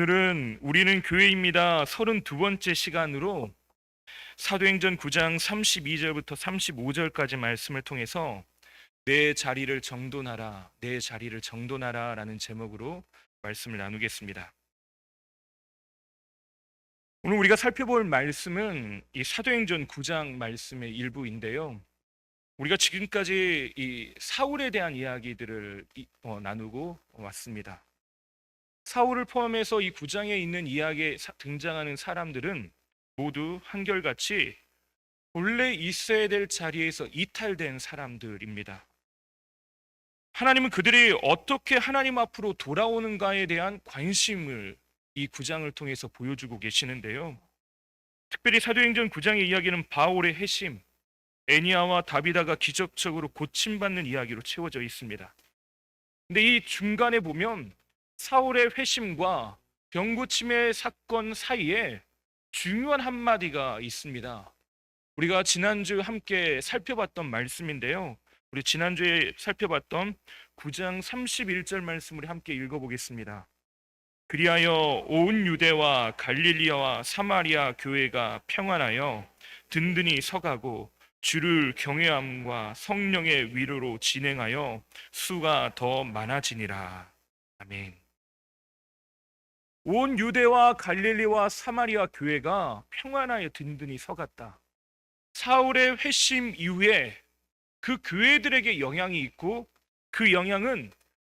오늘은 우리는 교회입니다. 32번째 시간으로 사도행전 9장 32절부터 35절까지 말씀을 통해서 내 자리를 정돈하라, 내 자리를 정돈하라 라는 제목으로 말씀을 나누겠습니다. 오늘 우리가 살펴볼 말씀은 이 사도행전 9장 말씀의 일부인데요. 우리가 지금까지 이 사울에 대한 이야기들을 이- 어, 나누고 왔습니다. 사울을 포함해서 이 구장에 있는 이야기에 사- 등장하는 사람들은 모두 한결같이 본래 있어야 될 자리에서 이탈된 사람들입니다. 하나님은 그들이 어떻게 하나님 앞으로 돌아오는가에 대한 관심을 이 구장을 통해서 보여주고 계시는데요. 특별히 사도행전 9장의 이야기는 바울의 회심, 애니아와 다비다가 기적적으로 고침받는 이야기로 채워져 있습니다. 근데 이 중간에 보면 사울의 회심과 병고침의 사건 사이에 중요한 한마디가 있습니다. 우리가 지난주 함께 살펴봤던 말씀인데요. 우리 지난주에 살펴봤던 9장 31절 말씀을 함께 읽어보겠습니다. 그리하여 온 유대와 갈릴리아와 사마리아 교회가 평안하여 든든히 서가고 주를 경외함과 성령의 위로로 진행하여 수가 더 많아지니라. 아멘. 온 유대와 갈릴리와 사마리아 교회가 평안하여 든든히 서갔다. 사울의 회심 이후에 그 교회들에게 영향이 있고 그 영향은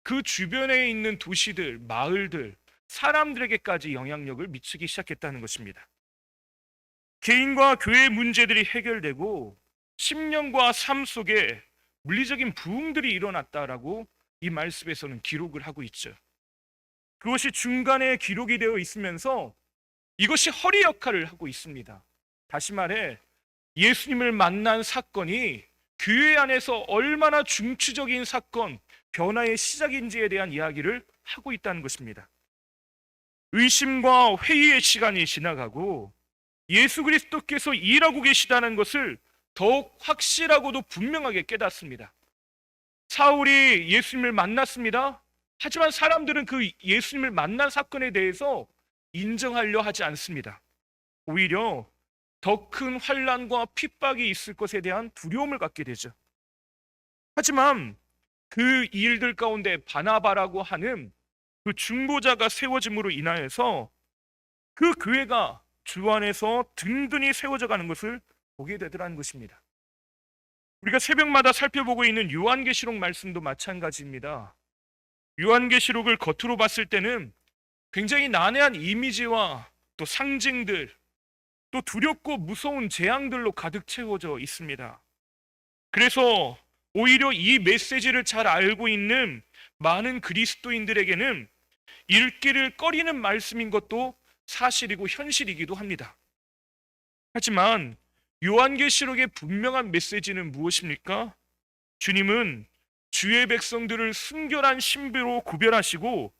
그 주변에 있는 도시들, 마을들, 사람들에게까지 영향력을 미치기 시작했다는 것입니다. 개인과 교회의 문제들이 해결되고 심령과 삶 속에 물리적인 부흥들이 일어났다라고 이 말씀에서는 기록을 하고 있죠. 그것이 중간에 기록이 되어 있으면서 이것이 허리 역할을 하고 있습니다. 다시 말해 예수님을 만난 사건이 교회 안에서 얼마나 중추적인 사건, 변화의 시작인지에 대한 이야기를 하고 있다는 것입니다. 의심과 회의의 시간이 지나가고 예수 그리스도께서 일하고 계시다는 것을 더욱 확실하고도 분명하게 깨닫습니다. 사울이 예수님을 만났습니다. 하지만 사람들은 그 예수님을 만난 사건에 대해서 인정하려 하지 않습니다. 오히려 더 큰 환란과 핍박이 있을 것에 대한 두려움을 갖게 되죠. 하지만 그 일들 가운데 바나바라고 하는 그 중보자가 세워짐으로 인하여서 그 교회가 주 안에서 든든히 세워져 가는 것을 보게 되더라는 것입니다. 우리가 새벽마다 살펴보고 있는 요한계시록 말씀도 마찬가지입니다. 요한계시록을 겉으로 봤을 때는 굉장히 난해한 이미지와 또 상징들, 또 두렵고 무서운 재앙들로 가득 채워져 있습니다. 그래서 오히려 이 메시지를 잘 알고 있는 많은 그리스도인들에게는 읽기를 꺼리는 말씀인 것도 사실이고 현실이기도 합니다. 하지만 요한계시록의 분명한 메시지는 무엇입니까? 주님은 주의 백성들을 순결한 신비로 구별하시고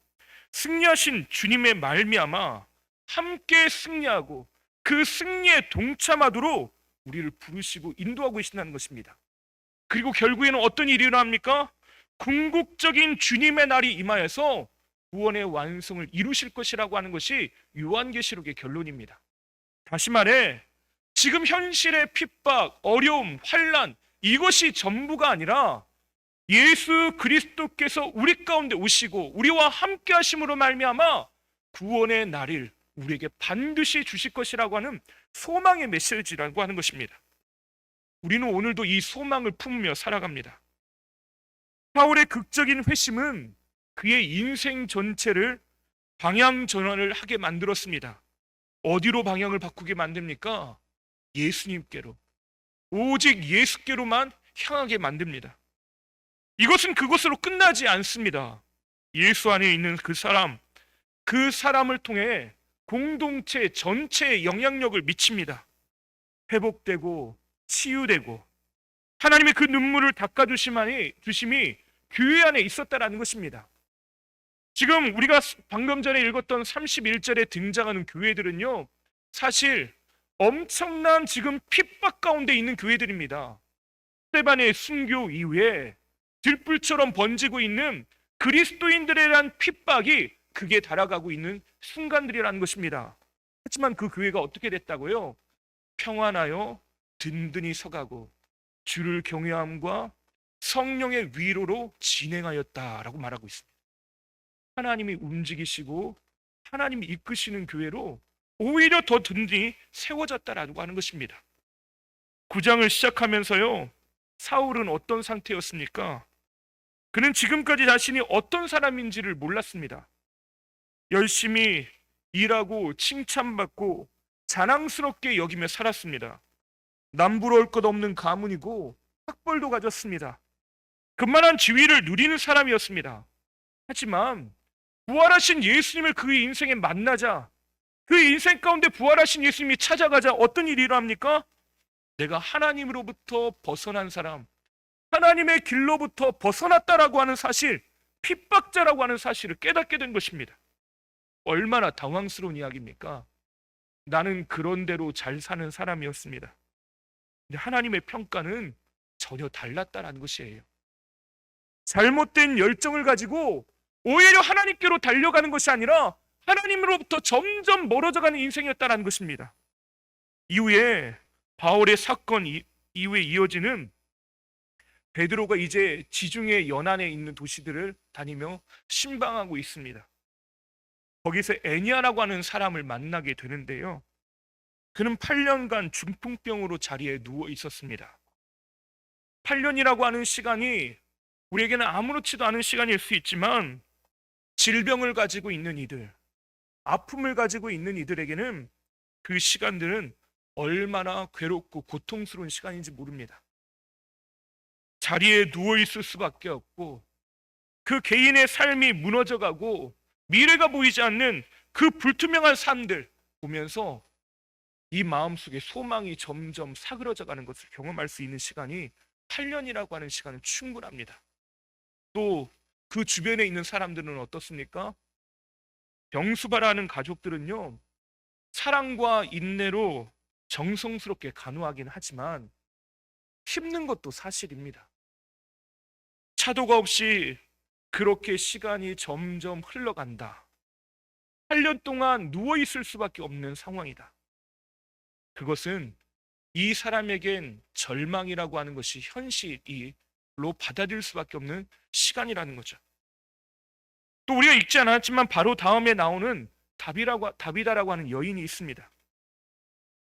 승리하신 주님의 말미암아 함께 승리하고 그 승리에 동참하도록 우리를 부르시고 인도하고 계신다는 것입니다. 그리고 결국에는 어떤 일이 일어납니까? 궁극적인 주님의 날이 임하여서 구원의 완성을 이루실 것이라고 하는 것이 요한계시록의 결론입니다. 다시 말해 지금 현실의 핍박, 어려움, 환란 이것이 전부가 아니라 예수 그리스도께서 우리 가운데 오시고 우리와 함께 하심으로 말미암아 구원의 날을 우리에게 반드시 주실 것이라고 하는 소망의 메시지라고 하는 것입니다. 우리는 오늘도 이 소망을 품으며 살아갑니다. 사울의 극적인 회심은 그의 인생 전체를 방향 전환을 하게 만들었습니다. 어디로 방향을 바꾸게 만듭니까? 예수님께로. 오직 예수께로만 향하게 만듭니다. 이것은 그것으로 끝나지 않습니다. 예수 안에 있는 그 사람, 그 사람을 통해 공동체 전체에 영향력을 미칩니다. 회복되고 치유되고 하나님의 그 눈물을 닦아주심이 주심이 교회 안에 있었다라는 것입니다. 지금 우리가 방금 전에 읽었던 31절에 등장하는 교회들은요, 사실 엄청난 지금 핍박 가운데 있는 교회들입니다. 스테반의 순교 이후에 들불처럼 번지고 있는 그리스도인들에 대한 핍박이 극에 달아가고 있는 순간들이라는 것입니다. 하지만 그 교회가 어떻게 됐다고요? 평안하여 든든히 서가고 주를 경외함과 성령의 위로로 진행하였다라고 말하고 있습니다. 하나님이 움직이시고 하나님이 이끄시는 교회로 오히려 더 든든히 세워졌다라고 하는 것입니다. 구장을 시작하면서요. 사울은 어떤 상태였습니까? 그는 지금까지 자신이 어떤 사람인지를 몰랐습니다. 열심히 일하고 칭찬받고 자랑스럽게 여기며 살았습니다. 남부러울 것 없는 가문이고 학벌도 가졌습니다. 그만한 지위를 누리는 사람이었습니다. 하지만 부활하신 예수님을 그의 인생에 만나자 그 인생 가운데 부활하신 예수님이 찾아가자 어떤 일이 일어납니까? 내가 하나님으로부터 벗어난 사람, 하나님의 길로부터 벗어났다라고 하는 사실, 핍박자라고 하는 사실을 깨닫게 된 것입니다. 얼마나 당황스러운 이야기입니까? 나는 그런 대로 잘 사는 사람이었습니다. 근데 하나님의 평가는 전혀 달랐다라는 것이에요. 잘못된 열정을 가지고 오히려 하나님께로 달려가는 것이 아니라 하나님으로부터 점점 멀어져가는 인생이었다라는 것입니다. 이후에 바울의 사건 이- 이후에 이어지는 베드로가 이제 지중해 연안에 있는 도시들을 다니며 신방하고 있습니다. 거기서 애니아라고 하는 사람을 만나게 되는데요. 그는 8년간 중풍병으로 자리에 누워 있었습니다. 8년이라고 하는 시간이 우리에게는 아무렇지도 않은 시간일 수 있지만 질병을 가지고 있는 이들, 아픔을 가지고 있는 이들에게는 그 시간들은 얼마나 괴롭고 고통스러운 시간인지 모릅니다. 자리에 누워 있을 수밖에 없고 그 개인의 삶이 무너져 가고 미래가 보이지 않는 그 불투명한 삶들 보면서 이 마음속에 소망이 점점 사그러져 가는 것을 경험할 수 있는 시간이 8년이라고 하는 시간은 충분합니다. 또 그 주변에 있는 사람들은 어떻습니까? 병수바라는 가족들은요, 사랑과 인내로 정성스럽게 간호하긴 하지만 힘든 것도 사실입니다. 차도가 없이 그렇게 시간이 점점 흘러간다. 8년 동안 누워 있을 수밖에 없는 상황이다. 그것은 이 사람에겐 절망이라고 하는 것이 현실이로 받아들일 수밖에 없는 시간이라는 거죠. 또 우리가 읽지 않았지만 바로 다음에 나오는 다비라고 다비다라고 하는 여인이 있습니다.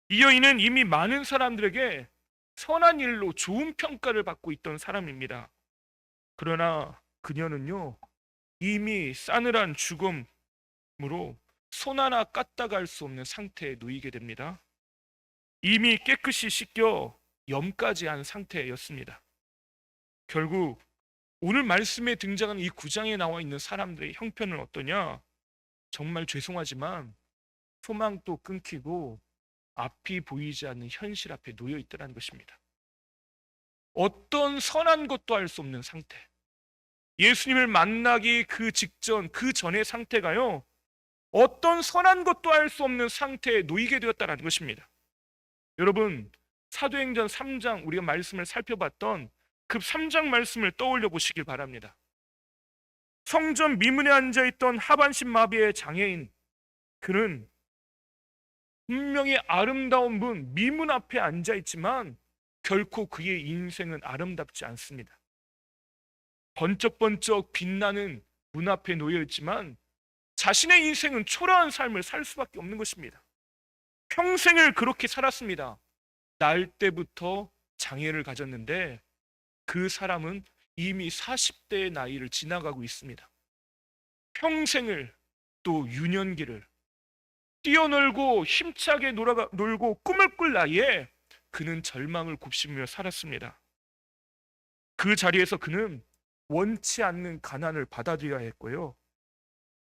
이 여인은 이미 많은 사람들에게 선한 일로 좋은 평가를 받고 있던 사람입니다. 그러나 그녀는요 이미 싸늘한 죽음으로 손 하나 까딱 할 수 없는 상태에 놓이게 됩니다. 이미 깨끗이 씻겨 염까지 한 상태였습니다. 결국 오늘 말씀에 등장한 이 구장에 나와 있는 사람들의 형편은 어떠냐? 정말 죄송하지만 소망도 끊기고 앞이 보이지 않는 현실 앞에 놓여 있다는 것입니다. 어떤 선한 것도 할수 없는 상태. 예수님을 만나기 그 직전, 그 전의 상태가요. 어떤 선한 것도 할수 없는 상태에 놓이게 되었다는 것입니다. 여러분, 사도행전 3장 우리가 말씀을 살펴봤던 그 3장 말씀을 떠올려 보시길 바랍니다. 성전 미문에 앉아 있던 하반신 마비의 장애인 그는 분명히 아름다운 분 미문 앞에 앉아 있지만 결코 그의 인생은 아름답지 않습니다. 번쩍번쩍 빛나는 문 앞에 놓여 있지만 자신의 인생은 초라한 삶을 살 수밖에 없는 것입니다. 평생을 그렇게 살았습니다. 날 때부터 장애를 가졌는데 그 사람은 이미 40대의 나이를 지나가고 있습니다. 평생을 또 유년기를 뛰어놀고 힘차게 놀아가, 놀고 꿈을 꿀 나이에 그는 절망을 곱씹으며 살았습니다. 그 자리에서 그는 원치 않는 가난을 받아들여야 했고요.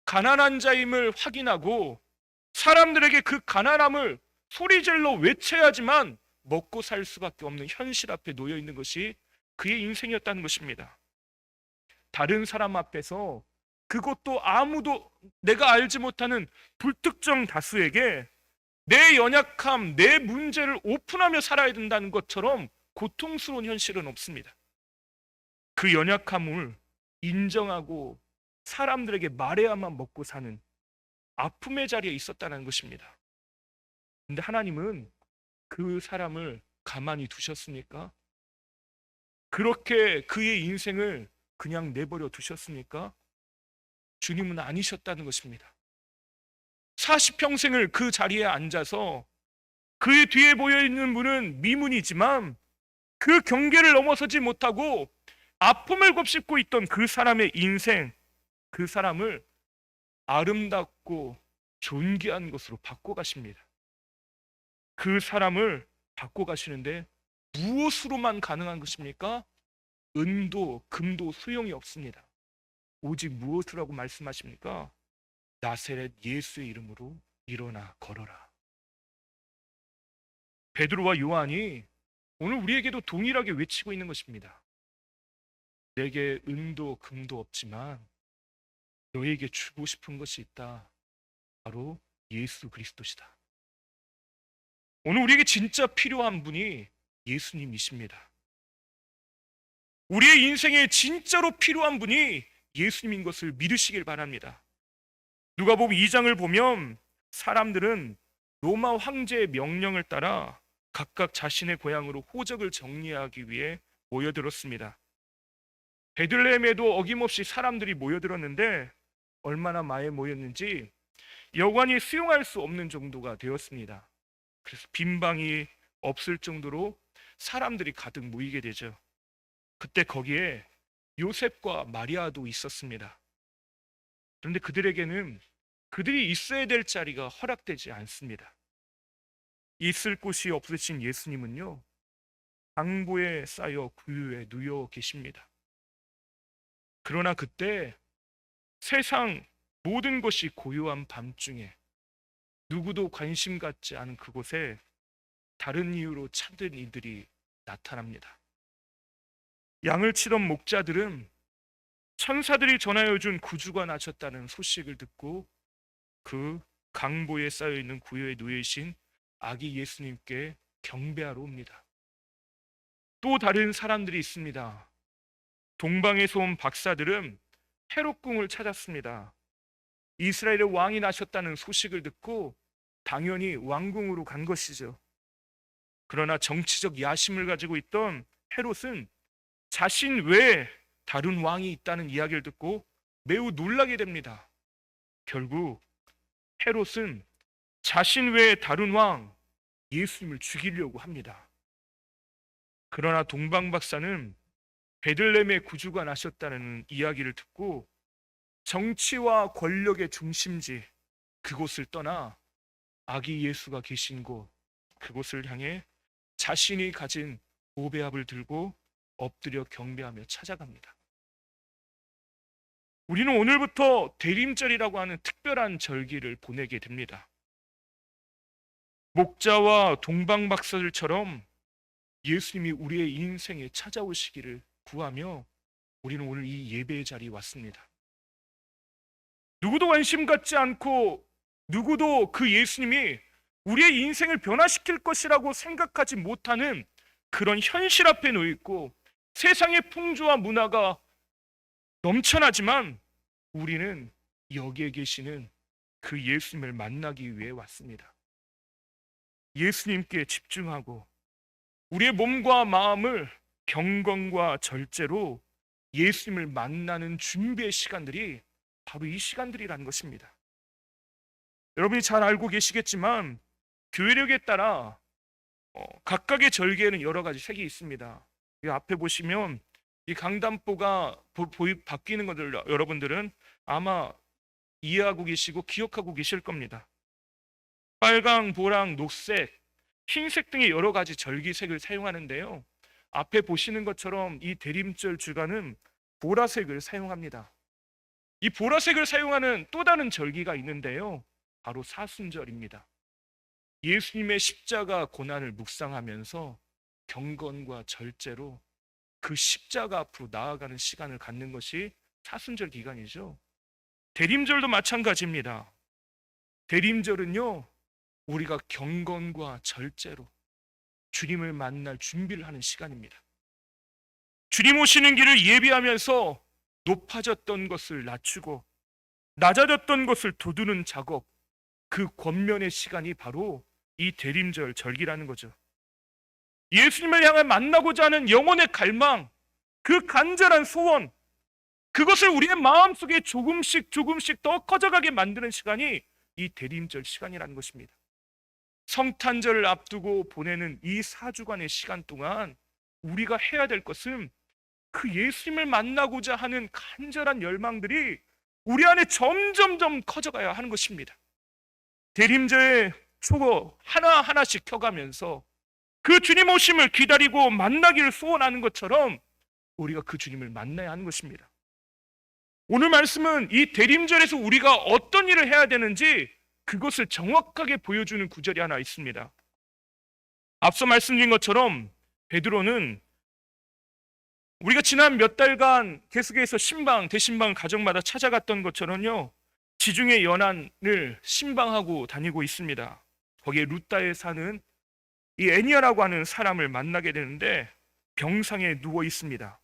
가난한 자임을 확인하고 사람들에게 그 가난함을 소리질러 외쳐야지만 먹고 살 수밖에 없는 현실 앞에 놓여 있는 것이 그의 인생이었다는 것입니다. 다른 사람 앞에서 그것도 아무도 내가 알지 못하는 불특정 다수에게 내 연약함, 내 문제를 오픈하며 살아야 된다는 것처럼 고통스러운 현실은 없습니다. 그 연약함을 인정하고 사람들에게 말해야만 먹고 사는 아픔의 자리에 있었다는 것입니다. 근데 하나님은 그 사람을 가만히 두셨습니까? 그렇게 그의 인생을 그냥 내버려 두셨습니까? 주님은 아니셨다는 것입니다. 40평생을 그 자리에 앉아서 그의 뒤에 보여 있는 분은 미문이지만 그 경계를 넘어서지 못하고 아픔을 곱씹고 있던 그 사람의 인생, 그 사람을 아름답고 존귀한 것으로 바꿔 가십니다. 그 사람을 바꿔 가시는데 무엇으로만 가능한 것입니까? 은도, 금도 소용이 없습니다. 오직 무엇이라고 말씀하십니까? 나세렛 예수의 이름으로 일어나 걸어라. 베드로와 요한이 오늘 우리에게도 동일하게 외치고 있는 것입니다. 내게 은도 금도 없지만 너에게 주고 싶은 것이 있다. 바로 예수 그리스도시다. 오늘 우리에게 진짜 필요한 분이 예수님이십니다. 우리의 인생에 진짜로 필요한 분이 예수님인 것을 믿으시길 바랍니다. 누가복음 2장을 보면 사람들은 로마 황제의 명령을 따라 각각 자신의 고향으로 호적을 정리하기 위해 모여들었습니다. 베들레헴에도 어김없이 사람들이 모여들었는데 얼마나 많이 모였는지 여관이 수용할 수 없는 정도가 되었습니다. 그래서 빈 방이 없을 정도로 사람들이 가득 모이게 되죠. 그때 거기에 요셉과 마리아도 있었습니다. 그런데 그들에게는 그들이 있어야 될 자리가 허락되지 않습니다. 있을 곳이 없으신 예수님은요, 강보에 쌓여 구유에 누워 계십니다. 그러나 그때 세상 모든 것이 고요한 밤중에 누구도 관심 갖지 않은 그곳에 다른 이유로 찾은 이들이 나타납니다. 양을 치던 목자들은 천사들이 전하여 준 구주가 나셨다는 소식을 듣고 그 강보에 쌓여 있는 구유에 누이신 아기 예수님께 경배하러 옵니다. 또 다른 사람들이 있습니다. 동방에서 온 박사들은 헤롯궁을 찾았습니다. 이스라엘의 왕이 나셨다는 소식을 듣고 당연히 왕궁으로 간 것이죠. 그러나 정치적 야심을 가지고 있던 헤롯은 자신 외에 다른 왕이 있다는 이야기를 듣고 매우 놀라게 됩니다. 결국 헤롯은 자신 외에 다른 왕 예수님을 죽이려고 합니다. 그러나 동방 박사는 베들렘의 구주가 나셨다는 이야기를 듣고 정치와 권력의 중심지 그곳을 떠나 아기 예수가 계신 곳 그곳을 향해 자신이 가진 오배합을 들고 엎드려 경배하며 찾아갑니다. 우리는 오늘부터 대림절이라고 하는 특별한 절기를 보내게 됩니다. 목자와 동방박사들처럼 예수님이 우리의 인생에 찾아오시기를 구하며 우리는 오늘 이 예배의 자리에 왔습니다. 누구도 관심 갖지 않고 누구도 그 예수님이 우리의 인생을 변화시킬 것이라고 생각하지 못하는 그런 현실 앞에 놓여 있고 세상의 풍조와 문화가 넘쳐나지만 우리는 여기에 계시는 그 예수님을 만나기 위해 왔습니다. 예수님께 집중하고 우리의 몸과 마음을 경건과 절제로 예수님을 만나는 준비의 시간들이 바로 이 시간들이라는 것입니다. 여러분이 잘 알고 계시겠지만 교회력에 따라 어, 각각의 절개에는 여러 가지 색이 있습니다. 이 앞에 보시면 이 강단보가 보, 보이, 바뀌는 것들 여러분들은 아마 이해하고 계시고 기억하고 계실 겁니다. 빨강, 보랑, 녹색, 흰색 등의 여러 가지 절기색을 사용하는데요. 앞에 보시는 것처럼 이 대림절 주간은 보라색을 사용합니다. 이 보라색을 사용하는 또 다른 절기가 있는데요. 바로 사순절입니다. 예수님의 십자가 고난을 묵상하면서 경건과 절제로 그 십자가 앞으로 나아가는 시간을 갖는 것이 사순절 기간이죠. 대림절도 마찬가지입니다. 대림절은요, 우리가 경건과 절제로 주님을 만날 준비를 하는 시간입니다. 주님 오시는 길을 예비하면서 높아졌던 것을 낮추고 낮아졌던 것을 돋우는 작업 그 권면의 시간이 바로 이 대림절 절기라는 거죠. 예수님을 향해 만나고자 하는 영혼의 갈망, 그 간절한 소원, 그것을 우리의 마음속에 조금씩 조금씩 더 커져가게 만드는 시간이 이 대림절 시간이라는 것입니다. 성탄절을 앞두고 보내는 이 4주간의 시간 동안 우리가 해야 될 것은 그 예수님을 만나고자 하는 간절한 열망들이 우리 안에 점점점 커져가야 하는 것입니다. 대림절 초고 하나하나씩 켜가면서 그 주님 오심을 기다리고 만나기를 소원하는 것처럼 우리가 그 주님을 만나야 하는 것입니다. 오늘 말씀은 이 대림절에서 우리가 어떤 일을 해야 되는지 그것을 정확하게 보여주는 구절이 하나 있습니다. 앞서 말씀드린 것처럼 베드로는 우리가 지난 몇 달간 계속해서 신방, 대신방 가정마다 찾아갔던 것처럼요. 지중해 연안을 신방하고 다니고 있습니다. 거기에 루따에 사는 이 애니아라고 하는 사람을 만나게 되는데 병상에 누워 있습니다.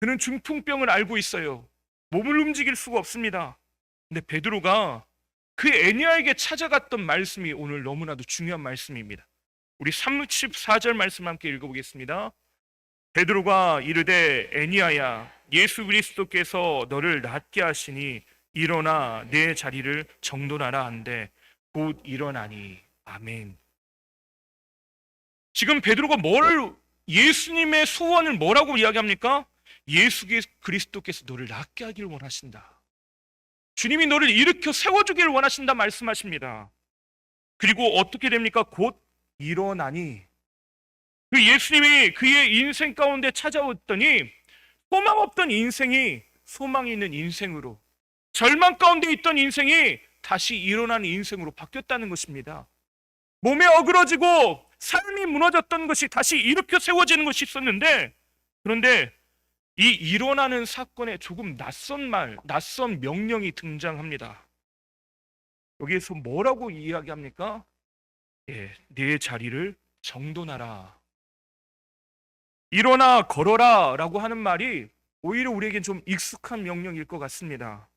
그는 중풍병을 알고 있어요. 몸을 움직일 수가 없습니다. 근데 베드로가 그 애니아에게 찾아갔던 말씀이 오늘 너무나도 중요한 말씀입니다. 우리 34절 말씀 함께 읽어보겠습니다. 베드로가 이르되 애니아야 예수 그리스도께서 너를 낫게 하시니 일어나 내 자리를 정돈하라 한데 곧 일어나니 아멘. 지금 베드로가 뭘 예수님의 소원을 뭐라고 이야기합니까? 예수 그리스도께서 너를 낫게 하기를 원하신다. 주님이 너를 일으켜 세워주기를 원하신다 말씀하십니다. 그리고 어떻게 됩니까? 곧 일어나니 그 예수님이 그의 인생 가운데 찾아왔더니 소망 없던 인생이 소망이 있는 인생으로 절망 가운데 있던 인생이 다시 일어나는 인생으로 바뀌었다는 것입니다. 몸에 어그러지고 삶이 무너졌던 것이 다시 일으켜 세워지는 것이 있었는데 그런데 이 일어나는 사건에 조금 낯선 말, 낯선 명령이 등장합니다. 여기에서 뭐라고 이야기합니까? 예, 내 자리를 정돈하라. 일어나 걸어라 라고 하는 말이 오히려 우리에겐 좀 익숙한 명령일 것 같습니다.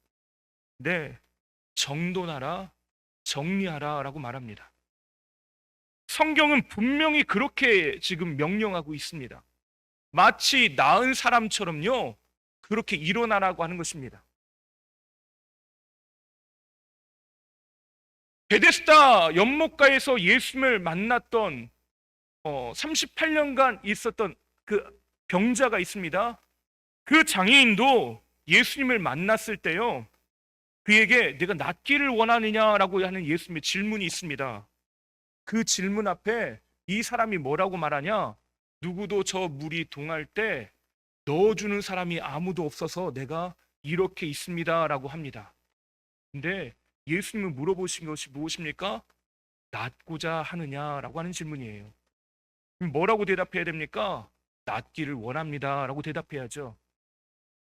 네, 정돈하라, 정리하라 라고 말합니다. 성경은 분명히 그렇게 지금 명령하고 있습니다. 마치 나은 사람처럼요, 그렇게 일어나라고 하는 것입니다. 베데스다 연못가에서 예수님을 만났던 어, 38년간 있었던 그 병자가 있습니다. 그 장애인도 예수님을 만났을 때요. 그에게 내가 낫기를 원하느냐라고 하는 예수님의 질문이 있습니다. 그 질문 앞에 이 사람이 뭐라고 말하냐? 누구도 저 물이 동할 때 넣어주는 사람이 아무도 없어서 내가 이렇게 있습니다 라고 합니다. 근데 예수님은 물어보신 것이 무엇입니까? 낫고자 하느냐 라고 하는 질문이에요. 뭐라고 대답해야 됩니까? 낫기를 원합니다 라고 대답해야죠.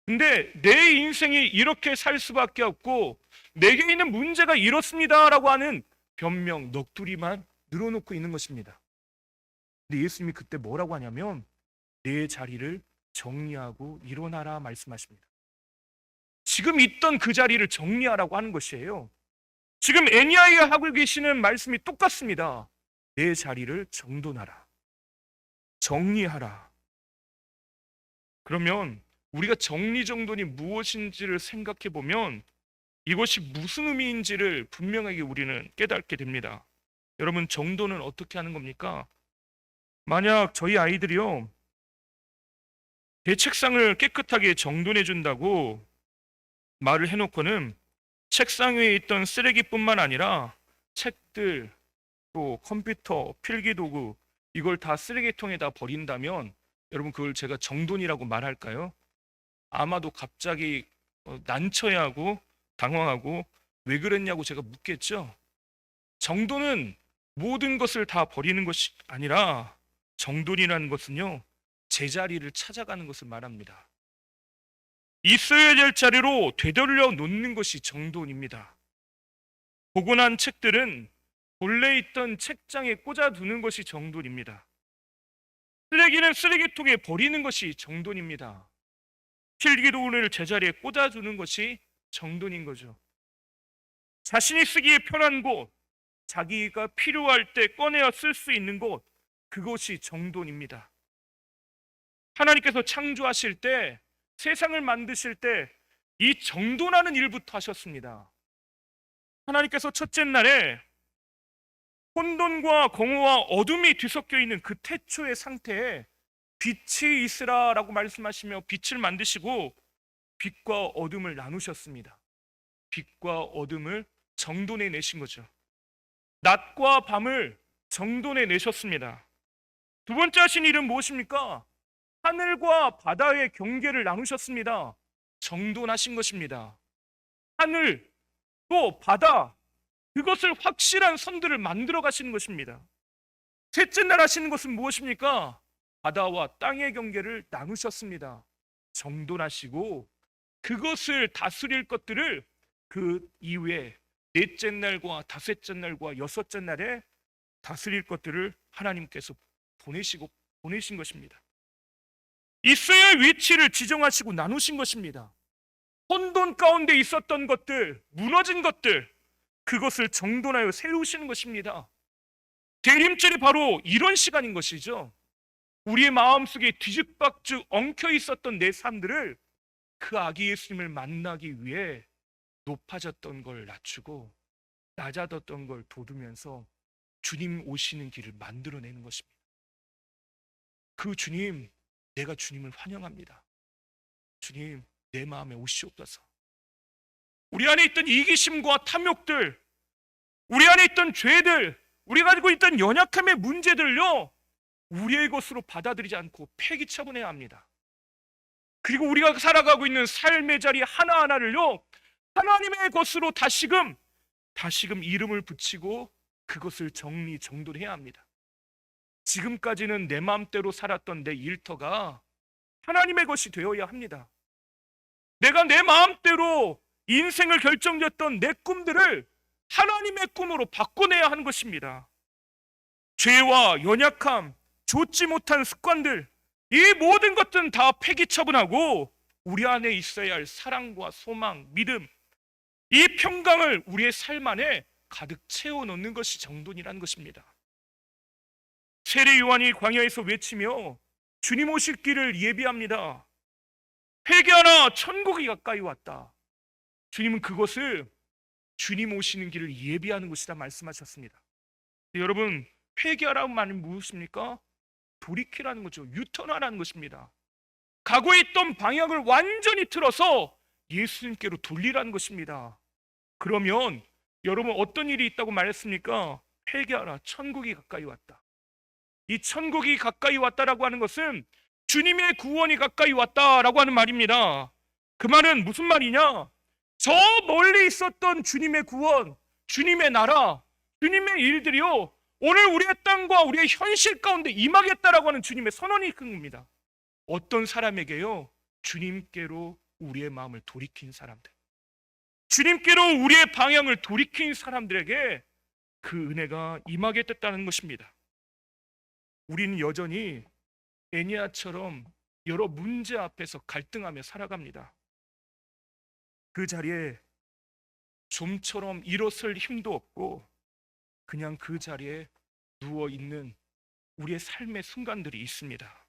근데 내 인생이 이렇게 살 수밖에 없고 내게 있는 문제가 이렇습니다 라고 하는 변명 넋두리만 늘어놓고 있는 것입니다. 근데 예수님이 그때 뭐라고 하냐면 내 자리를 정리하고 일어나라 말씀하십니다. 지금 있던 그 자리를 정리하라고 하는 것이에요. 지금 애니아이가 하고 계시는 말씀이 똑같습니다. 내 자리를 정돈하라. 정리하라. 그러면 우리가 정리정돈이 무엇인지를 생각해 보면 이것이 무슨 의미인지를 분명하게 우리는 깨닫게 됩니다. 여러분 정돈은 어떻게 하는 겁니까? 만약 저희 아이들이요 대책상을 깨끗하게 정돈해 준다고 말을 해놓고는 책상 위에 있던 쓰레기뿐만 아니라 책들 또 컴퓨터 필기 도구 이걸 다 쓰레기통에다 버린다면 여러분 그걸 제가 정돈이라고 말할까요? 아마도 갑자기 어, 난처해하고 당황하고 왜 그랬냐고 제가 묻겠죠. 정돈은 모든 것을 다 버리는 것이 아니라 정돈이라는 것은요 제자리를 찾아가는 것을 말합니다. 있어야 될 자리로 되돌려 놓는 것이 정돈입니다. 보고 난 책들은 본래 있던 책장에 꽂아두는 것이 정돈입니다. 쓰레기는 쓰레기통에 버리는 것이 정돈입니다. 필기도훈을 제자리에 꽂아주는 것이 정돈인 거죠. 자신이 쓰기에 편한 곳, 자기가 필요할 때 꺼내어 쓸 수 있는 곳, 그것이 정돈입니다. 하나님께서 창조하실 때, 세상을 만드실 때, 이 정돈하는 일부터 하셨습니다. 하나님께서 첫째 날에 혼돈과 공허와 어둠이 뒤섞여 있는 그 태초의 상태에 빛이 있으라라고 말씀하시며 빛을 만드시고 빛과 어둠을 나누셨습니다. 빛과 어둠을 정돈해 내신 거죠. 낮과 밤을 정돈해 내셨습니다. 두 번째 하신 일은 무엇입니까? 하늘과 바다의 경계를 나누셨습니다. 정돈하신 것입니다. 하늘 또 바다 그것을 확실한 선들을 만들어 가시는 것입니다. 셋째 날 하시는 것은 무엇입니까? 바다와 땅의 경계를 나누셨습니다. 정돈하시고 그것을 다스릴 것들을 그 이후에 넷째 날과 다섯째 날과 여섯째 날에 다스릴 것들을 하나님께서 보내시고 보내신 것입니다. 있어야 할 위치를 지정하시고 나누신 것입니다. 혼돈 가운데 있었던 것들, 무너진 것들, 그것을 정돈하여 세우시는 것입니다. 대림절이 바로 이런 시간인 것이죠. 우리의 마음속에 뒤죽박죽 엉켜 있었던 내 삶들을 그 아기 예수님을 만나기 위해 높아졌던 걸 낮추고 낮아졌던 걸 돋우면서 주님 오시는 길을 만들어내는 것입니다. 그 주님, 내가 주님을 환영합니다. 주님, 내 마음에 오시옵소서. 우리 안에 있던 이기심과 탐욕들, 우리 안에 있던 죄들, 우리가 가지고 있던 연약함의 문제들요, 우리의 것으로 받아들이지 않고 폐기 처분해야 합니다. 그리고 우리가 살아가고 있는 삶의 자리 하나하나를요, 하나님의 것으로 다시금, 다시금 이름을 붙이고 그것을 정리, 정돈해야 합니다. 지금까지는 내 마음대로 살았던 내 일터가 하나님의 것이 되어야 합니다. 내가 내 마음대로 인생을 결정졌던 내 꿈들을 하나님의 꿈으로 바꿔내야 하는 것입니다. 죄와 연약함, 좋지 못한 습관들, 이 모든 것들은 다 폐기 처분하고 우리 안에 있어야 할 사랑과 소망, 믿음, 이 평강을 우리의 삶 안에 가득 채워 넣는 것이 정돈이라는 것입니다. 세례 요한이 광야에서 외치며 주님 오실 길을 예비합니다. 회개하라 천국이 가까이 왔다. 주님은 그것을 주님 오시는 길을 예비하는 것이다 말씀하셨습니다. 여러분 회개하라는 말이 무엇입니까? 돌이키라는 거죠. 유턴하라는 것입니다. 가고 있던 방향을 완전히 틀어서 예수님께로 돌리라는 것입니다. 그러면 여러분 어떤 일이 있다고 말했습니까? 회개하라. 천국이 가까이 왔다. 이 천국이 가까이 왔다라고 하는 것은 주님의 구원이 가까이 왔다라고 하는 말입니다. 그 말은 무슨 말이냐? 저 멀리 있었던 주님의 구원, 주님의 나라, 주님의 일들이요. 오늘 우리의 땅과 우리의 현실 가운데 임하겠다라고 하는 주님의 선언이 큰 겁니다. 어떤 사람에게요? 주님께로 우리의 마음을 돌이킨 사람들. 주님께로 우리의 방향을 돌이킨 사람들에게 그 은혜가 임하겠다는 것입니다. 우리는 여전히 애니아처럼 여러 문제 앞에서 갈등하며 살아갑니다. 그 자리에 좀처럼 일어설 힘도 없고 그냥 그 자리에 누워 있는 우리의 삶의 순간들이 있습니다.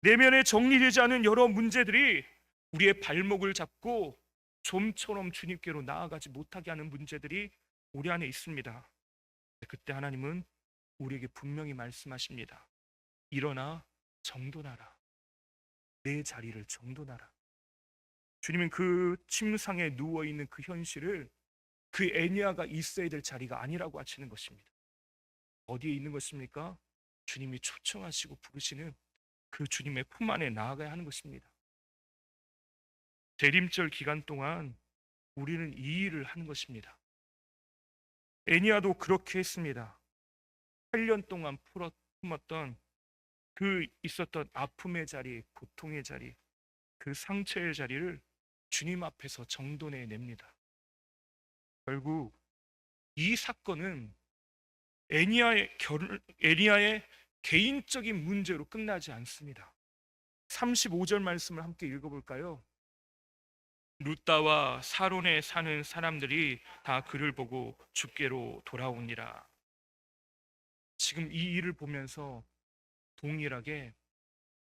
내면에 정리되지 않은 여러 문제들이 우리의 발목을 잡고 좀처럼 주님께로 나아가지 못하게 하는 문제들이 우리 안에 있습니다. 그때 하나님은 우리에게 분명히 말씀하십니다. 일어나 정돈하라. 내 자리를 정돈하라. 주님은 그 침상에 누워 있는 그 현실을 그 애니아가 있어야 될 자리가 아니라고 하시는 것입니다. 어디에 있는 것입니까? 주님이 초청하시고 부르시는 그 주님의 품 안에 나아가야 하는 것입니다. 대림절 기간 동안 우리는 이 일을 하는 것입니다. 애니아도 그렇게 했습니다. 8년 동안 풀어 품었던 그 있었던 아픔의 자리, 고통의 자리, 그 상처의 자리를 주님 앞에서 정돈해 냅니다. 결국 이 사건은 애니아의 결 애니아의 개인적인 문제로 끝나지 않습니다. 35절 말씀을 함께 읽어볼까요? 루따와 사론에 사는 사람들이 다 그를 보고 주께로 돌아오니라. 지금 이 일을 보면서 동일하게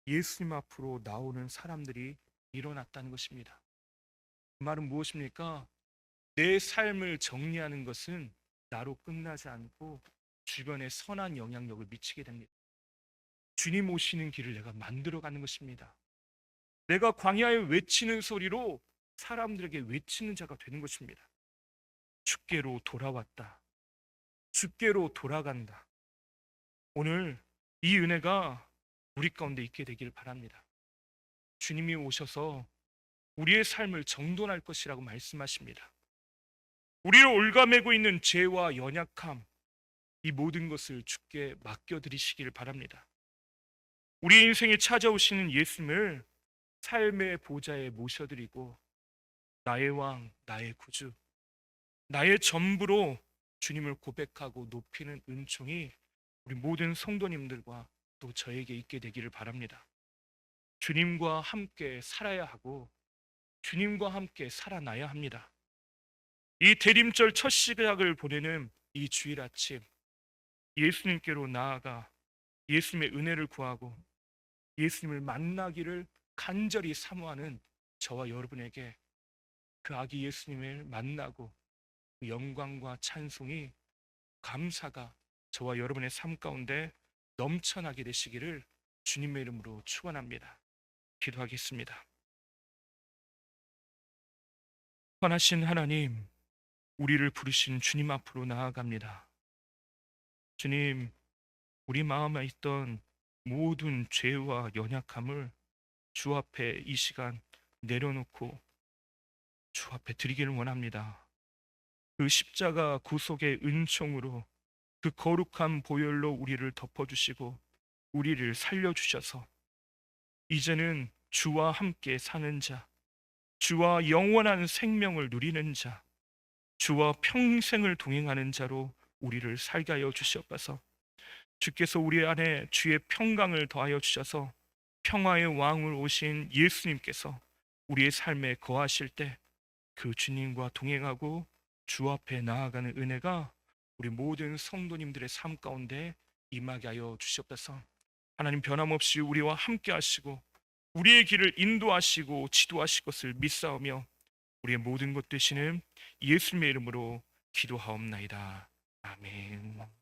예수님 앞으로 나오는 사람들이 일어났다는 것입니다. 그 말은 무엇입니까? 내 삶을 정리하는 것은 나로 끝나지 않고 주변에 선한 영향력을 미치게 됩니다. 주님 오시는 길을 내가 만들어가는 것입니다. 내가 광야에 외치는 소리로 사람들에게 외치는 자가 되는 것입니다. 주께로 돌아왔다. 주께로 돌아간다. 오늘 이 은혜가 우리 가운데 있게 되기를 바랍니다. 주님이 오셔서 우리의 삶을 정돈할 것이라고 말씀하십니다. 우리를 올가매고 있는 죄와 연약함, 이 모든 것을 주께 맡겨드리시기를 바랍니다. 우리 인생에 찾아오시는 예수님을 삶의 보좌에 모셔드리고 나의 왕, 나의 구주, 나의 전부로 주님을 고백하고 높이는 은총이 우리 모든 성도님들과 또 저에게 있게 되기를 바랍니다. 주님과 함께 살아야 하고 주님과 함께 살아나야 합니다. 이 대림절 첫 시작을 보내는 이 주일 아침 예수님께로 나아가 예수님의 은혜를 구하고 예수님을 만나기를 간절히 사모하는 저와 여러분에게 그 아기 예수님을 만나고 그 영광과 찬송이 감사가 저와 여러분의 삶 가운데 넘쳐나게 되시기를 주님의 이름으로 축원합니다. 기도하겠습니다. 선하신 하나님, 우리를 부르신 주님 앞으로 나아갑니다. 주님, 우리 마음에 있던 모든 죄와 연약함을 주 앞에 이 시간 내려놓고 주 앞에 드리기를 원합니다. 그 십자가 구속의 은총으로 그 거룩한 보혈로 우리를 덮어주시고 우리를 살려주셔서 이제는 주와 함께 사는 자, 주와 영원한 생명을 누리는 자, 주와 평생을 동행하는 자로 우리를 살게 하여 주시옵소서. 주께서 우리 안에 주의 평강을 더하여 주셔서 평화의 왕을 오신 예수님께서 우리의 삶에 거하실 때 그 주님과 동행하고 주 앞에 나아가는 은혜가 우리 모든 성도님들의 삶 가운데 임하게 하여 주시옵소서. 하나님 변함없이 우리와 함께 하시고 우리의 길을 인도하시고 지도하실 것을 믿사오며 우리의 모든 것 되시는 예수님의 이름으로 기도하옵나이다. 아멘.